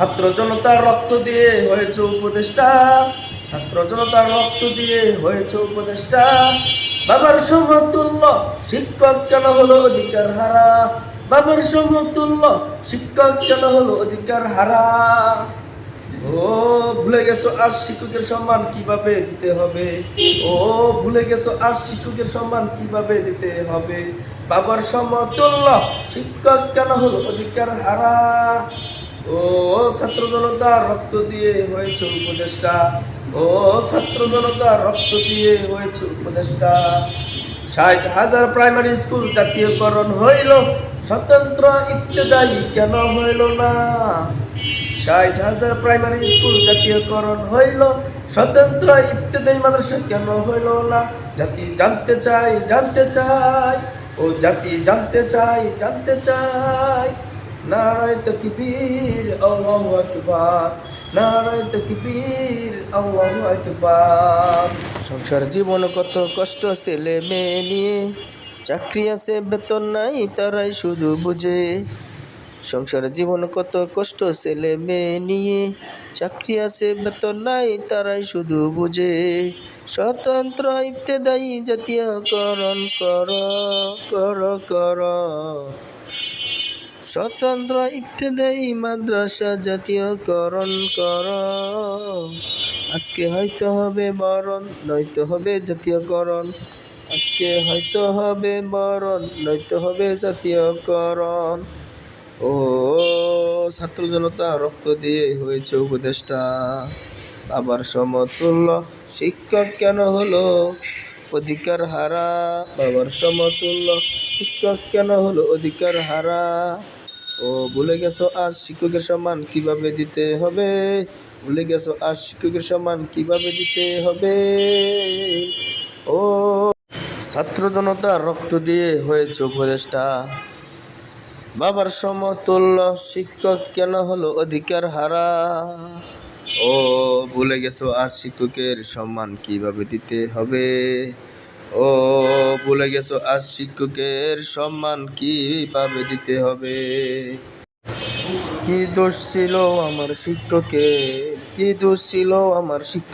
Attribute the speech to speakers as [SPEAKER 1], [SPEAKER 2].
[SPEAKER 1] ছাত্র জনতার রক্ত দিয়ে হয়েছে উপদেষ্টা। ছাত্র জনতার রক্ত দিয়ে হয়েছে উপদেষ্টা। বাবার সমতুল্য শিক্ষক কেন হলো অধিকার হারা? বাবার সমতুল্য শিক্ষক কেন হলো অধিকার হারা? ও, ভুলে গেছো, আর শিক্ষকের সম্মান কীভাবে দিতে হবে? ও, ভুলে গেছো, আর শিক্ষকের সম্মান কীভাবে দিতে হবে? বাবার সমতুল্য শিক্ষক কেন হলো অধিকার হারা? ও ছাত্র জনতা রক্ত দিয়ে হয়েছে উপদেষ্টা। ও ছাত্র জনতা রক্ত দিয়ে হয়েছে উপদেষ্টা। ষাট হাজার প্রাইমারি স্কুল জাতীয়করণ হইল, স্বতন্ত্র ইত্তেদায়ী কেন হইল না? ষাট হাজার প্রাইমারি স্কুল জাতীয়করণ হইল, স্বতন্ত্র ইত্তেদায়ী মাদ্রাসা কেন হইল না? জাতি জানতে চাই জানতে চাই ও জাতি জানতে চাই জানতে চাই নারায় তকবীর আল্লাহু আকবার। নারায় তকবীর আল্লাহু আকবার। সংসার জীবন কত কষ্ট ছেলে মেয়ে নিয়ে। চাকরি আছে, বেতন নাই, তারাই শুধু বুঝে। সংসার জীবন কত কষ্ট ছেলে মেয়ে নিয়ে। চাকরি আছে, বেতন নাই, তারাই শুধু বুঝে। স্বতন্ত্র ইবতেদায়ী জাতীয়করণ কর কর কর। স্বতন্ত্র ইবতেদায়ী মাদ্রাসা জাতীয়করণ কর। আজকে হয়তো হবে মরণ নয়তো হবে জাতীয়করণ। আজকে হয়তো হবে মরণ নয়তো হবে জাতীয়করণ। ও ছাত্র জনতা, রক্ত দিয়ে হয়েছে উপদেষ্টা আবার সমতুল্য শিক্ষক কেন হলো? অধিকার হারা বাবার সমতুল্য শিক্ষক কেন হলো অধিকার হারা? ও ভুলে গেছো আজ শিক্ষকের সম্মান কীভাবে দিতে হবে? ভুলে গেছো আজ শিক্ষকের সম্মান কীভাবে দিতে হবে? ও ছাত্র জনতা, রক্ত দিয়ে হয়েছে উপদেষ্টা বাবার সমতুল্য শিক্ষক কেন হলো অধিকার হারা? ও ভুলে গেছো আর শিক্ষকের সম্মান কীভাবে দিতে হবে? ও ভুলে গেছো আর শিক্ষকের সম্মান কীভাবে দিতে হবে? কি দোষ ছিল আমার শিক্ষকের? কি দোষ ছিল আমার শিক্ষক